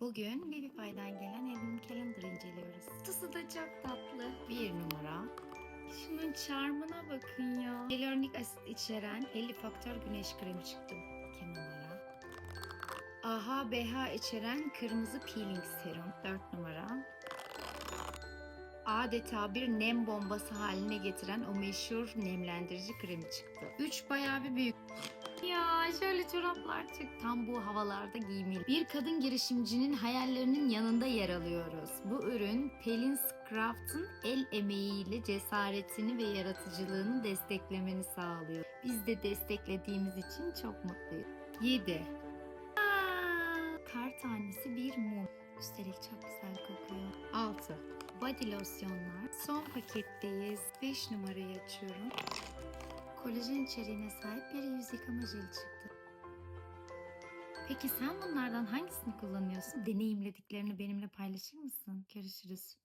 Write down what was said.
Bugün Vivify'dan gelen Evelyn Calendar inceliyoruz. Kutusu da çok tatlı. Bir numara. Şunun charmına bakın ya. Hyaluronik asit içeren 50 faktör güneş kremi çıktı. İki numara. AHA BH içeren kırmızı peeling serum 4 numara. Adeta bir nem bombası haline getiren o meşhur nemlendirici kremi çıktı. 3 bayağı bir büyük. Ya şöyle çoraplar çık. Tam bu havalarda giymeli. Bir kadın girişimcinin hayallerinin yanında yer alıyoruz. Bu ürün Pelin Craft'ın el emeğiyle cesaretini ve yaratıcılığını desteklemeni sağlıyor. Biz de desteklediğimiz için çok mutluyuz. 7. Kar tanesi bir mum. Üstelik çok güzel kokuyor. 6. Body losyonlar. Son paketteyiz. 5 numarayı açıyorum. Kolajen içeriğine sahip bir yüz yıkama jeli çıktı. Peki sen bunlardan hangisini kullanıyorsun? Deneyimlediklerini benimle paylaşır mısın? Görüşürüz.